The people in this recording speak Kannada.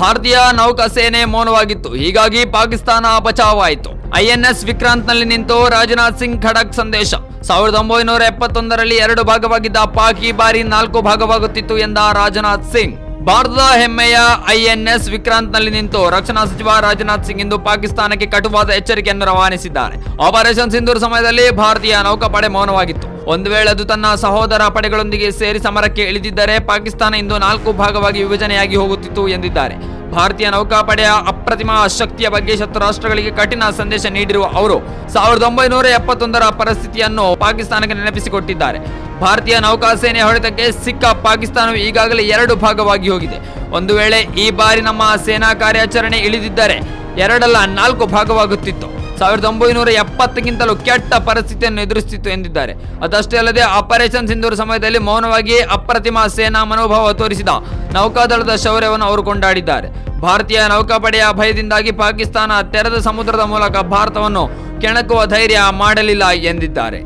ಭಾರತೀಯ ನೌಕಾಸೇನೆ ಮೌನವಾಗಿತ್ತು. ಹೀಗಾಗಿ ಪಾಕಿಸ್ತಾನ ಬಚಾವಾಯಿತು. ಐಎನ್ಎಸ್ ವಿಕ್ರಾಂತ್ನಲ್ಲಿ ನಿಂತು ರಾಜನಾಥ್ ಸಿಂಗ್ ಖಡಕ್ ಸಂದೇಶ. ಸಾವಿರದ ಒಂಬೈನೂರ ಎಪ್ಪತ್ತೊಂದರಲ್ಲಿ ಎರಡು ಭಾಗವಾಗಿದ್ದ ಪಾಕ್ ಈ ಬಾರಿ ನಾಲ್ಕು ಭಾಗವಾಗುತ್ತಿತ್ತು ಎಂದ ರಾಜನಾಥ್ ಸಿಂಗ್. ಭಾರತದ ಹೆಮ್ಮೆಯ ಐಎನ್ಎಸ್ ವಿಕ್ರಾಂತ್ನಲ್ಲಿ ನಿಂತು ರಕ್ಷಣಾ ಸಚಿವ ರಾಜನಾಥ್ ಸಿಂಗ್ ಇಂದು ಪಾಕಿಸ್ತಾನಕ್ಕೆ ಕಟುವಾದ ಎಚ್ಚರಿಕೆಯನ್ನು ರವಾನಿಸಿದ್ದಾರೆ. ಆಪರೇಷನ್ ಸಿಂಧೂರ್ ಸಮಯದಲ್ಲಿ ಭಾರತೀಯ ನೌಕಾಪಡೆ ಮೌನವಾಗಿತ್ತು. ಒಂದು ವೇಳೆ ಅದು ತನ್ನ ಸಹೋದರ ಪಡೆಗಳೊಂದಿಗೆ ಸೇರಿ ಸಮರಕ್ಕೆ ಇಳಿದಿದ್ದರೆ ಪಾಕಿಸ್ತಾನ ಇಂದು ನಾಲ್ಕು ಭಾಗವಾಗಿ ವಿಭಜನೆಯಾಗಿ ಹೋಗುತ್ತಿತ್ತು ಎಂದಿದ್ದಾರೆ. ಭಾರತೀಯ ನೌಕಾಪಡೆಯ ಅಪ್ರತಿಮ ಶಕ್ತಿಯ ಬಗ್ಗೆ ಶತ್ರು ರಾಷ್ಟ್ರಗಳಿಗೆ ಕಠಿಣ ಸಂದೇಶ ನೀಡಿರುವ ಅವರು ಸಾವಿರದ ಒಂಬೈನೂರ ಎಪ್ಪತ್ತೊಂದರ ಪರಿಸ್ಥಿತಿಯನ್ನು ಪಾಕಿಸ್ತಾನಕ್ಕೆ ನೆನಪಿಸಿಕೊಟ್ಟಿದ್ದಾರೆ. ಭಾರತೀಯ ನೌಕಾಸೇನೆ ಹೊಡೆತಕ್ಕೆ ಸಿಕ್ಕ ಪಾಕಿಸ್ತಾನವು ಈಗಾಗಲೇ ಎರಡು ಭಾಗವಾಗಿ ಹೋಗಿದೆ. ಒಂದು ವೇಳೆ ಈ ಬಾರಿ ನಮ್ಮ ಸೇನಾ ಕಾರ್ಯಾಚರಣೆ ಇಳಿದಿದ್ದರೆ ಎರಡಲ್ಲ ನಾಲ್ಕು ಭಾಗವಾಗುತ್ತಿತ್ತು. ಸಾವಿರದ ಒಂಬೈನೂರ ಎಪ್ಪತ್ತಕ್ಕಿಂತಲೂ ಕೆಟ್ಟ ಪರಿಸ್ಥಿತಿಯನ್ನು ಎದುರಿಸಿತ್ತು ಎಂದಿದ್ದಾರೆ. ಅದಷ್ಟೇ ಅಲ್ಲದೆ ಆಪರೇಷನ್ ಸಿಂಧೂರ್ ಸಮಯದಲ್ಲಿ ಮೌನವಾಗಿ ಅಪ್ರತಿಮ ಸೇನಾ ಮನೋಭಾವ ತೋರಿಸಿದ ನೌಕಾದಳದ ಶೌರ್ಯವನ್ನು ಅವರು ಕೊಂಡಾಡಿದ್ದಾರೆ. ಭಾರತೀಯ ನೌಕಾಪಡೆಯ ಭಯದಿಂದಾಗಿ ಪಾಕಿಸ್ತಾನ ತೆರೆದ ಸಮುದ್ರದ ಮೂಲಕ ಭಾರತವನ್ನು ಕೆಣಕುವ ಧೈರ್ಯ ಮಾಡಲಿಲ್ಲ ಎಂದಿದ್ದಾರೆ.